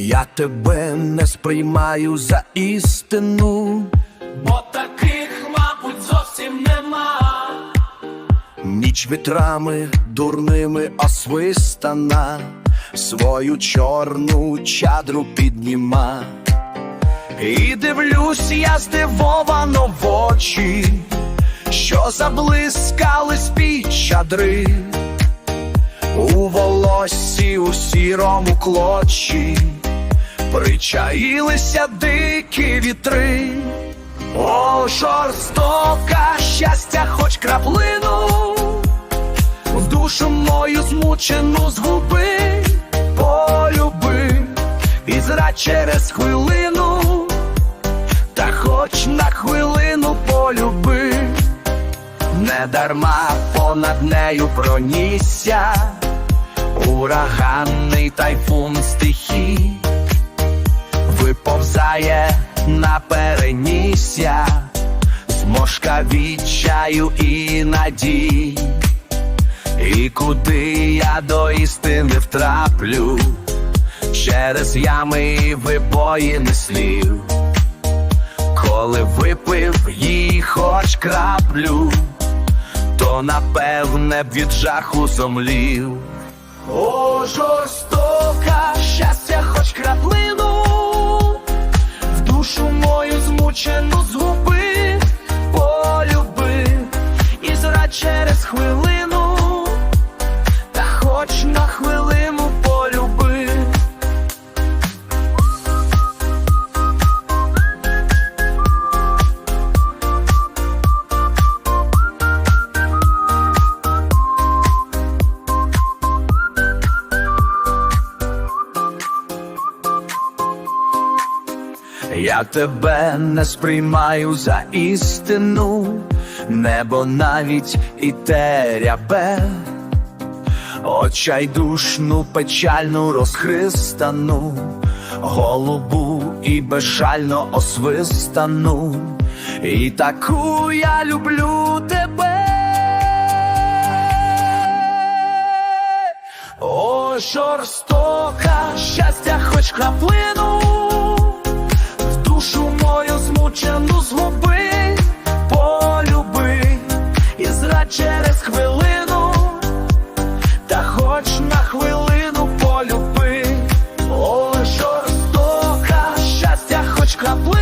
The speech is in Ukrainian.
Я тебе не сприймаю за істину, бо таких, мабуть, зовсім нема. ніч вітрами дурними освистана, свою чорну чадру підніма. І дивлюсь я здивовано в очі, що заблискали під чадри, у волоссі у сірому клочі, причаїлися дикі вітри. О, жорстока щастя, хоч краплину, в душу мою змучену згуби, полюби, і зра через хвилину, та хоч на хвилину полюби, не дарма понад нею пронісся, ураганний тайфун стихій виповзає на перенісся, зморшка відчаю і надій, і куди я до істини втраплю, через ями і вибоїни слів, коли випив її хоч краплю, то напевне б від жаху зомлів. О, жорстока щастя, хоч краплину, Я тебе не сприймаю за істину, небо навіть і те рябе, очайдушну, печальну розхристану, голубу і безжально освистану, і таку я люблю тебе. О, жорстока щастя, хоч краплину, душу мою змучену згуби, полюби і зра через хвилину, та хоч на хвилину полюби, О, жорстока щастя, хоч краплина.